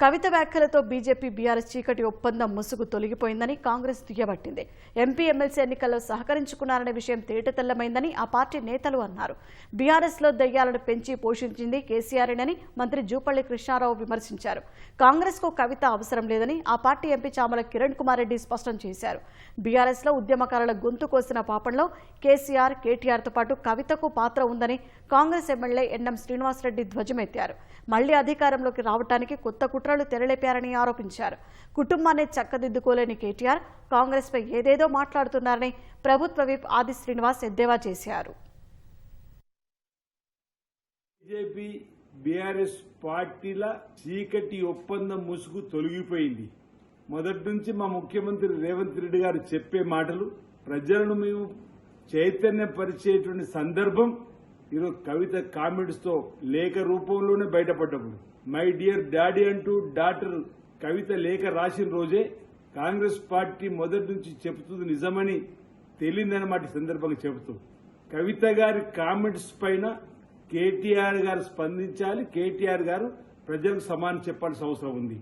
కవిత వ్యాఖ్యలతో BJP BRS చీకటి ఒప్పందం ముసుగు తొలగిపోయిందని కాంగ్రెస్ దుయ్యబట్టింది. ఎంపీ ఎమ్మెల్సీ ఎన్నికల్లో సహకరించుకున్నారనే విషయం తేటతెల్లమైందని ఆ పార్టీ నేతలు అన్నారు. బీఆర్ఎస్లో దయ్యాలను పెంచి పోషించింది కేసీఆర్ని మంత్రి జూపల్లి కృష్ణారావు విమర్శించారు. కాంగ్రెస్కు కవిత అవసరం లేదని ఆ పార్టీ ఎంపీ చామల కిరణ్ కుమార్ రెడ్డి స్పష్టం చేశారు. బీఆర్ఎస్లో ఉద్యమకారుల గొంతు కోసిన పాపంలో కేసీఆర్ కేటీఆర్తో పాటు కవితకు పాత్ర ఉందని కాంగ్రెస్ ఎమ్మెల్యే ఎన్ఎం శ్రీనివాసరెడ్డి ధ్వజమెత్తారు. మళ్ళీ అధికారంలోకి రావడానికి కొత్త కుట్రలు తెరలేపారని ఆరోపించారు. కుటుంబాన్ని చక్కదిద్దుకోలేని కేటీఆర్ కాంగ్రెస్ పై ఏదేదో మాట్లాడుతున్నారని ప్రభుత్వ విప్ ఆది శ్రీనివాస్ ఎద్దేవా చేశారు. బీజేపీ బీఆర్ఎస్ పార్టీల చీకటి ఒప్పందం ముసుగు తొలగిపోయింది. మొదటి నుంచి మా ముఖ్యమంత్రి రేవంత్ రెడ్డి గారు చెప్పే మాటలు ప్రజలను మేము చైతన్యపరిచేటువంటి సందర్భం ఈరోజు కవిత కామెంట్స్తో లేఖ రూపంలోనే బయటపడ్డప్పుడు మై డియర్ డాడీ అంటూ డాక్టర్ కవిత లేఖ రాసిన రోజే కాంగ్రెస్ పార్టీ మొదటి నుంచి చెబుతుంది నిజమని తెలియదన్నమాట సందర్భంగా చెబుతూ. కవిత గారి కామెంట్స్ పైన కేటీఆర్ గారు స్పందించాలి కేటీఆర్ గారు ప్రజలకు సమానం చెప్పాల్సిన అవసరం ఉంది.